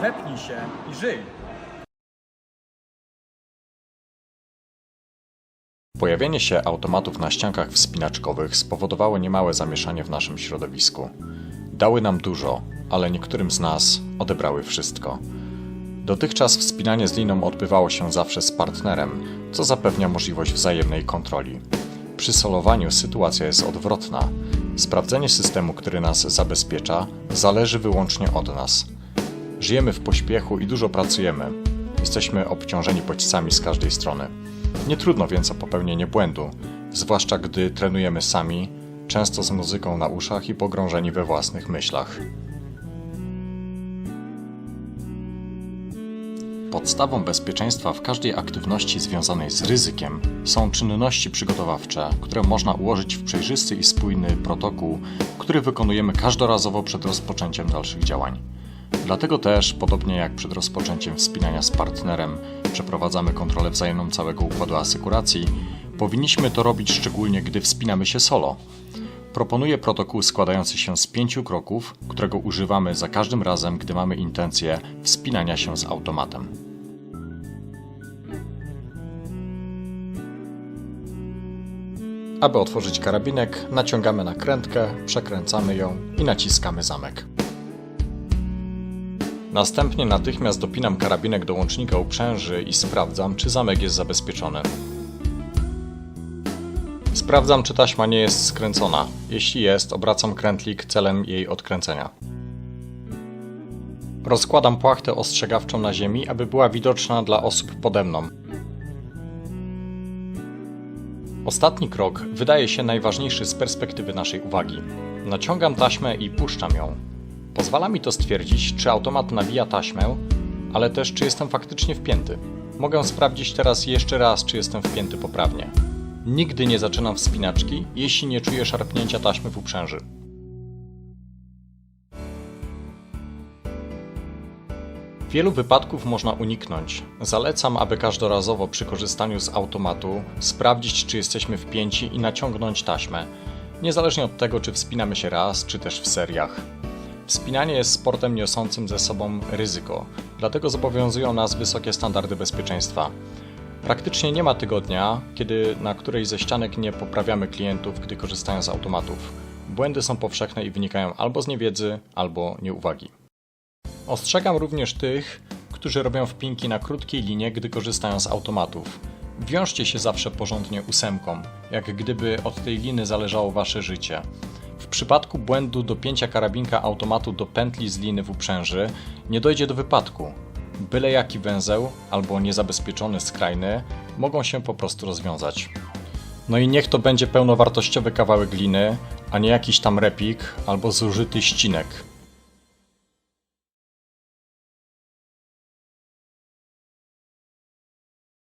Wepnij się i żyj. Pojawienie się automatów na ściankach wspinaczkowych spowodowało niemałe zamieszanie w naszym środowisku. Dały nam dużo, ale niektórym z nas odebrały wszystko. Dotychczas wspinanie z liną odbywało się zawsze z partnerem, co zapewnia możliwość wzajemnej kontroli. Przy solowaniu sytuacja jest odwrotna. Sprawdzenie systemu, który nas zabezpiecza, zależy wyłącznie od nas. Żyjemy w pośpiechu i dużo pracujemy. Jesteśmy obciążeni bodźcami z każdej strony. Nie trudno więc o popełnienie błędu, zwłaszcza gdy trenujemy sami, często z muzyką na uszach i pogrążeni we własnych myślach. Podstawą bezpieczeństwa w każdej aktywności związanej z ryzykiem są czynności przygotowawcze, które można ułożyć w przejrzysty i spójny protokół, który wykonujemy każdorazowo przed rozpoczęciem dalszych działań. Dlatego też, podobnie jak przed rozpoczęciem wspinania z partnerem, przeprowadzamy kontrolę wzajemną całego układu asykuracji, powinniśmy to robić szczególnie, gdy wspinamy się solo. Proponuję protokół składający się z pięciu kroków, którego używamy za każdym razem, gdy mamy intencję wspinania się z automatem. Aby otworzyć karabinek, naciągamy nakrętkę, przekręcamy ją i naciskamy zamek. Następnie natychmiast dopinam karabinek do łącznika uprzęży i sprawdzam, czy zamek jest zabezpieczony. Sprawdzam, czy taśma nie jest skręcona. Jeśli jest, obracam krętlik celem jej odkręcenia. Rozkładam płachtę ostrzegawczą na ziemi, aby była widoczna dla osób pode mną. Ostatni krok wydaje się najważniejszy z perspektywy naszej uwagi. Naciągam taśmę i puszczam ją. Pozwala mi to stwierdzić, czy automat nawija taśmę, ale też czy jestem faktycznie wpięty. Mogę sprawdzić teraz jeszcze raz, czy jestem wpięty poprawnie. Nigdy nie zaczynam wspinaczki, jeśli nie czuję szarpnięcia taśmy w uprzęży. Wielu wypadków można uniknąć. Zalecam, aby każdorazowo przy korzystaniu z automatu sprawdzić, czy jesteśmy wpięci i naciągnąć taśmę, niezależnie od tego, czy wspinamy się raz, czy też w seriach. Wspinanie jest sportem niosącym ze sobą ryzyko, dlatego zobowiązują nas wysokie standardy bezpieczeństwa. Praktycznie nie ma tygodnia, kiedy na którejś ze ścianek nie poprawiamy klientów, gdy korzystają z automatów. Błędy są powszechne i wynikają albo z niewiedzy, albo nieuwagi. Ostrzegam również tych, którzy robią wpinki na krótkiej linie, gdy korzystają z automatów. Wiążcie się zawsze porządnie ósemką, jak gdyby od tej liny zależało wasze życie. W przypadku błędu dopięcia karabinka automatu do pętli z liny w uprzęży nie dojdzie do wypadku. Byle jaki węzeł albo niezabezpieczony skrajny mogą się po prostu rozwiązać. No i niech to będzie pełnowartościowy kawałek gliny, a nie jakiś tam repik albo zużyty ścinek.